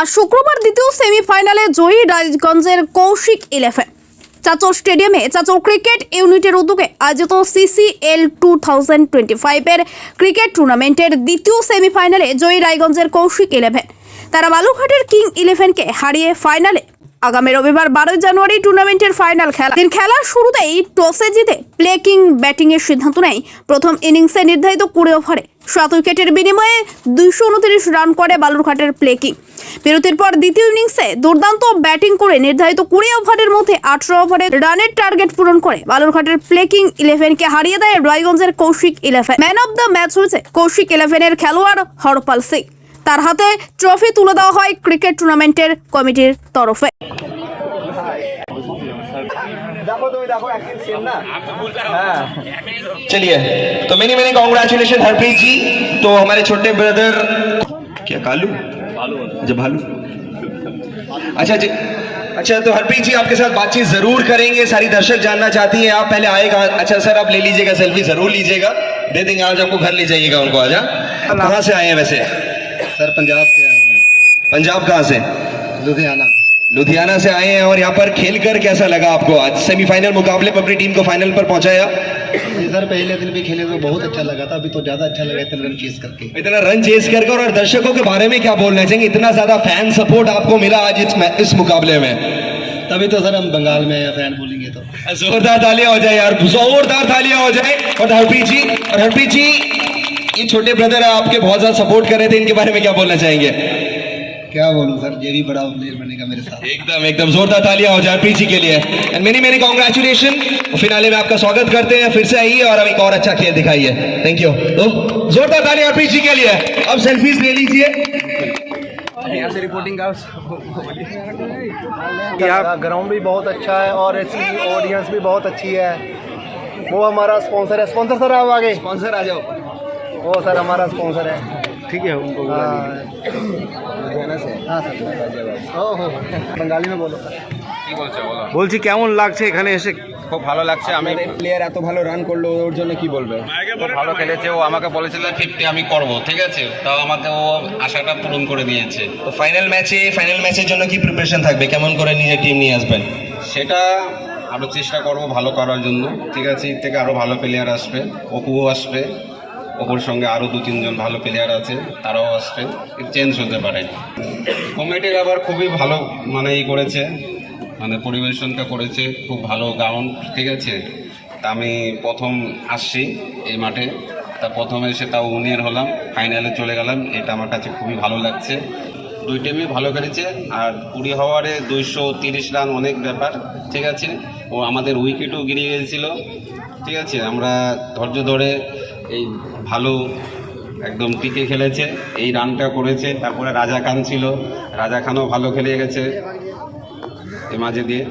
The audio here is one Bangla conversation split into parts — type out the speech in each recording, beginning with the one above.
আর শুক্রবার দ্বিতীয় সেমিফাইনালে জয়ী রাজগঞ্জের কৌশিক ইলেভেন। চাচর স্টেডিয়ামে চাচর ক্রিকেট ইউনিটের উদ্যোগে আয়োজিত সিসিএল টু থাউজেন্ড টোয়েন্টি ফাইভের ক্রিকেট টুর্নামেন্টের দ্বিতীয় সেমিফাইনালে জয়ী রায়গঞ্জের কৌশিক ইলেভেন। তারা বালুঘাটের কিং ইলেভেনকে হারিয়ে ফাইনালে আগামী রবিবার বারোই জানুয়ারি টুর্নামেন্টের ফাইনাল খেলা। দিন খেলার শুরুতেই টসে জিতে প্লে কিং ব্যাটিংয়ের সিদ্ধান্ত নেয় প্রথম ইনিংসে নির্ধারিত কুড়ি ওভারে। সাত উইকেটের বিনিময়ে দুইশো উনত্রিশ রান করে বালুরঘাটের প্লে কিং বিরতির পর দ্বিতীয় ইনিংসে দুর্দান্ত ব্যাটিং করে নির্ধারিত কুড়ি ওভারের মধ্যে আঠারো ওভারে রানের টার্গেট পূরণ করে বালুরঘাটের প্লেকিং ইলেভেনকে হারিয়ে দেয় রায়গঞ্জের Kaushik eleven. Man of the match হয়েছে কৌশিক ইলেভেনের খেলোয়াড় হরপাল সিং। তার হাতে ট্রফি তুলে দেওয়া হয় ক্রিকেট টুর্নামেন্টের কমিটির তরফে। देखो तुम्हें देखो एक्टिंग सेम ना। हाँ। चलिए तो many many congratulation Harpreet ji तो हमारे छोटे ब्रदर क्या कालू? अच्छा भालू। अच्छा जी अच्छा तो हरप्रीत जी आपके साथ बातचीत ज़रूर करेंगे सारी दर्शक जानना चाहती हैं। आप पहले आएगा। अच्छा सर आप ले लीजिएगा सेल्फी ज़रूर लीजिएगा। दे देंगे आज आपको घर ले जाइएगा उनको आजा हाँ। कहाँ से आए हैं वैसे? सर पंजाब से आए हैं। पंजाब कहाँ से? लुधियाना। लुधियाना से आए हैं और यहाँ पर खेल कर कैसा लगा आपको? आज सेमीफाइनल मुकाबले में अपनी टीम को फाइनल पर पहुँचाया। सर पहले दिन भी खेले तो बहुत अच्छा लगा था अभी तो ज़्यादा अच्छा लगा इतने रन चेस करके। इतना रन चेस कर कर और दर्शकों के बारे में क्या बोलना चाहेंगे? इतना ज़्यादा फ़ैन सपोर्ट आपको मिला आज इस इस मुकाबले में। तभी तो सर हम बंगाल में फ़ैन बोलेंगे तो। जोरदार तालियाँ हो जाए यार जोरदार तालियाँ हो जाए। और हरप्रीत जी और हरप्रीत जी ये छोटे ब्रदर आपके बहुत ज़्यादा सपोर्ट कर रहे थे इनके बारे में क्या बोलना चाहेंगे? क्या बोलूँ सर? ये भी बड़ा प्लेयर बनेगा मेरे साथ। एकदम एकदम जोरदार तालियाँ हो जाए हरप्रीत के लिए। And many many congratulation finale में आपका स्वागत करते हैं। फिर से आइए और एक और अच्छा खेल दिखाइए। थैंक यू तो जोरदार तालियाँ हरप्रीत के लिए। अब सेल्फीज ले लीजिए। यहाँ से रिपोर्टिंग का ग्राउंड भी बहुत अच्छा है और इसकी ऑडियंस भी बहुत अच्छी है। वो हमारा स्पॉन्सर है। स्पॉन्सर सर आप आगे। स्पॉन्सर आ जाओ। वो सर हमारा स्पॉन्सर है। ठीक है उनको हाँ सर ओहो बंगाली में बोलो কি বলছো বলো বলছি কেমন লাগছে এখানে এসে খুব ভালো লাগছে আমি প্লেয়ার এত ভালো রান করলো ওর জন্য কি বলবে খুব ভালো খেলেছে ও আমাকে বলেছিল ফিফটি আমি করব ঠিক আছে তাও আমাকে ও আশাটা পূরণ করে দিয়েছে তো ফাইনাল ম্যাচে ফাইনাল ম্যাচের জন্য কি প্রিপারেশন থাকবে কেমন করে নিজের টিম নিয়ে আসবেন সেটা আরও চেষ্টা করব ভালো করার জন্য ঠিক আছে এর থেকে আরও ভালো প্লেয়ার আসবে অপুও আসবে অপুর সঙ্গে আরও দু, তিনজন ভালো প্লেয়ার আছে, তারাও আসবে চেঞ্জ হতে পারে কমিটির আবার খুবই ভালো মানে ই করেছে মানে পরিবেশনটা করেছে, খুব ভালো গ্রাউন্ড ঠিক আছে? তা আমি প্রথম আসছি এই মাঠে, তা প্রথমে এসে তাও উনিয়ার হলাম ফাইনালে চলে গেলাম, এটা আমার কাছে খুবই ভালো লাগছে। দুই টিমই ভালো খেলেছে, আর কুড়ি হওয়ারে দুইশো তিরিশ রান অনেক ব্যাপার, ঠিক আছে? ও আমাদের উইকেটও গিরিয়ে গিয়েছিল ঠিক আছে? আমরা ধৈর্য ধরে এই ভালো একদম টিকে খেলেছে এই রানটা করেছে তারপরে রাজা খান ছিল রাজা খানও ভালো খেলে গেছে এ মাঝে দিয়ে।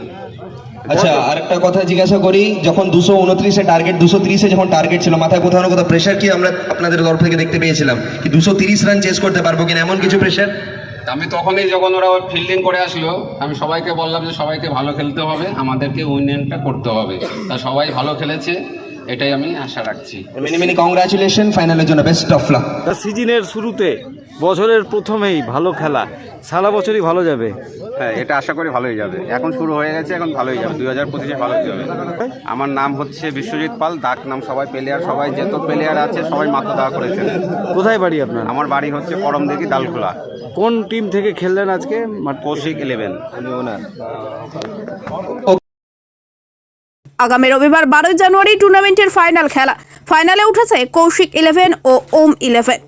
আচ্ছা আরেকটা কথা জিজ্ঞাসা করি যখন দুশো উনত্রিশে টার্গেট দুশো তিরিশে যখন টার্গেট ছিল মাথায় কোথাও না কোথাও প্রেশার কি আমরা আপনাদের তরফ থেকে দেখতে পেয়েছিলাম কি দুশো তিরিশ রান চেস করতে পারব কিনা এমন কিছু প্রেশার তা আমি তখনই যখন ওরা ফিল্ডিং করে আসলো আমি সবাইকে বললাম যে সবাইকে ভালো খেলতে হবে আমাদেরকে উইনিংটা করতে হবে। তা সবাই ভালো খেলেছে। এটাই আমি আশা রাখছি। মেনি মেনি কংগ্রাচুলেশন ফাইনালের জন্য বেস্ট অফ লাক সিজনের শুরুতে বছরের প্রথমেই ভালো খেলা। সারা বছরই ভালো যাবে। হ্যাঁ এটা আশা করি ভালোই যাবে। এখন শুরু হয়ে গেছে এখন ভালোই যাবে। দুই হাজার পঁচিশে ভালোই যাবে। আমার নাম হচ্ছে বিশ্বজিৎ পাল ডাক নাম সবাই প্লেয়ার সবাই যত প্লেয়ার আছে সবাই মাথা দেওয়া করেছে কোথায় বাড়ি আপনার? আমার বাড়ি হচ্ছে করমদিঘি ডালখোলা। কোন টিম থেকে খেললেন আজকে? কৌশিক ইলেভেন আগামী রবিবার বারোই জানুয়ারি টুর্নামেন্টের ফাইনাল খেলা। ফাইনালে উঠেছে কৌশিক ইলেভেন ও ওম ইলেভেন।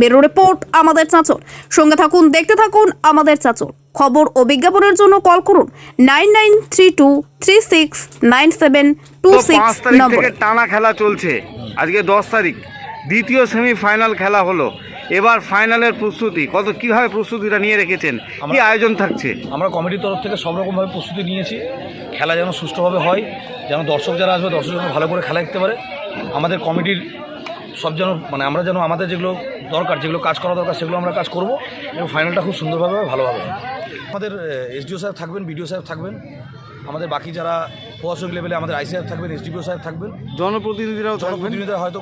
বেরো রিপোর্ট আমাদের চাঁচল। সঙ্গে থাকুন দেখতে থাকুন আমাদের চাঁচল। খবর ও বিজ্ঞাপনের জন্য কল করুন nine nine three two three six nine seven two six নম্বর। টানা খেলা চলছে। আজকে দশ তারিখ। দ্বিতীয় সেমিফাইনাল খেলা হলো। এবার ফাইনালের প্রস্তুতি কত কীভাবে প্রস্তুতিটা নিয়ে রেখেছেন? কি আয়োজন থাকছে? আমরা কমিটির তরফ থেকে সব রকমভাবে প্রস্তুতি নিয়েছি। খেলা যেন সুষ্ঠুভাবে হয় যেন দর্শক যারা আসবে দর্শক যেন ভালো করে খেলা দেখতে পারে। আমাদের কমিটির সব যেন মানে আমরা যেন আমাদের যেগুলো দরকার যেগুলো কাজ করা দরকার সেগুলো আমরা কাজ করব এবং ফাইনালটা খুব সুন্দরভাবে ভালোভাবে। আমাদের এসডিও সাহেব থাকবেন বিডিও সাহেব থাকবেন। আমাদের বাকি যারা প্রশাসক লেভেলে আমাদের আই সাহেব থাকবেন এসডিপিও সাহেব থাকবেন। জনপ্রতিনিধিরাও জনপ্রতিনিধিরা হয়তো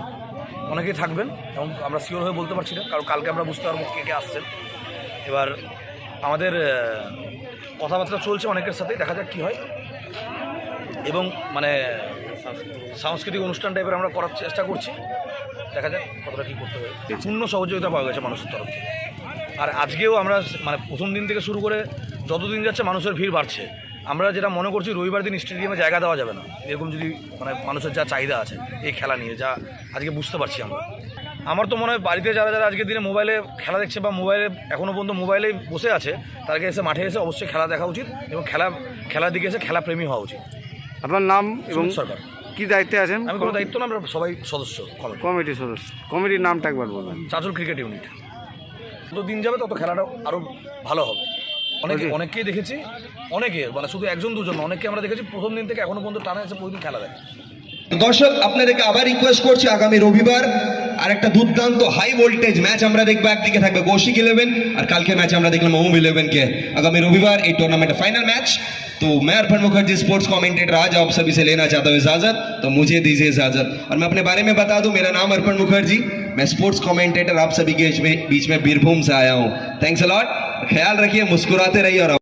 অনেকেই থাকবেন এবং আমরা শিওর হয়ে বলতে পারছি না, কারণ কালকে আমরা বুঝতে পারব কে কে আসছেন। এবার আমাদের কথাবার্তা চলছে অনেকের সাথেই দেখা যাক কী হয়। এবং মানে সাংস্কৃতিক অনুষ্ঠান টাইপের আমরা করার চেষ্টা করছি। দেখা যাক কতটা কী করতে হবে পূর্ণ সহযোগিতা পাওয়া গেছে মানুষের তরফ থেকে। আর আজকেও আমরা মানে প্রথম দিন থেকে শুরু করে যতদিন যাচ্ছে মানুষের ভিড় বাড়ছে। আমরা যেটা মনে করছি রবিবার দিন স্টেডিয়ামে জায়গা দেওয়া যাবে না। এরকম যদি মানে মানুষের যা চাহিদা আছে এই খেলা নিয়ে যা আজকে বুঝতে পারছি আমরা। আমার তো মনে হয় বাড়িতে যারা যারা আজকের দিনে মোবাইলে খেলা দেখছে বা মোবাইলে এখনও পর্যন্ত মোবাইলে বসে আছে তাদেরকে এসে মাঠে এসে অবশ্যই খেলা দেখা উচিত এবং খেলা খেলার দিকে এসে খেলা প্রেমী হওয়া উচিত। আপনার নাম এবং সরকার। কি দায়িত্বে আছেন? আমি কোনো দায়িত্ব না আমরা সবাই সদস্য কমিটি কমিটির সদস্য। কমিটির নামটা একবার বলবেন। চাঁচল ক্রিকেট ইউনিট যত দিন যাবে তত খেলাটা আরও ভালো হবে। অনেকে বলছি- অনেককেই দেখেছি অনেকে মানে শুধু একজন দুজন না, অনেককে আমরা দেখেছি প্রথম দিন থেকে এখনো পর্যন্ত টানা এসে প্রতিদিন খেলা দেখে দর্শক আপনাদেরকে আবার রিকোয়েস্ট করছি আগামী রবিবার আর একটা দুর্দান্ত হাই ভোল্টেজ ম্যাচ আমরা দেখবো একদিকে থাকবে কৌশিক ইলেভেন আর কালকে ম্যাচ আমরা দেখলাম ওম इलेवन के आगामी रविवार ये टूर्नामेंट फाइनल मैच तो मैं अर्पण मुखर्जी स्पोर्ट्स कमेंटेटर आज आप सभी से लेना चाहता हूँ इजाजत तो मुझे दीजिए इजाजत और मैं अपने बारे में बता दूं मेरा नाम अर्पण मुखर्जी मैं स्पोर्ट्स कमेंटेटर आप सभी के बीच में बीच में बीरभूम से आया हूँ थैंक्स अलॉट ख्याल रखिए मुस्कुराते रहिए और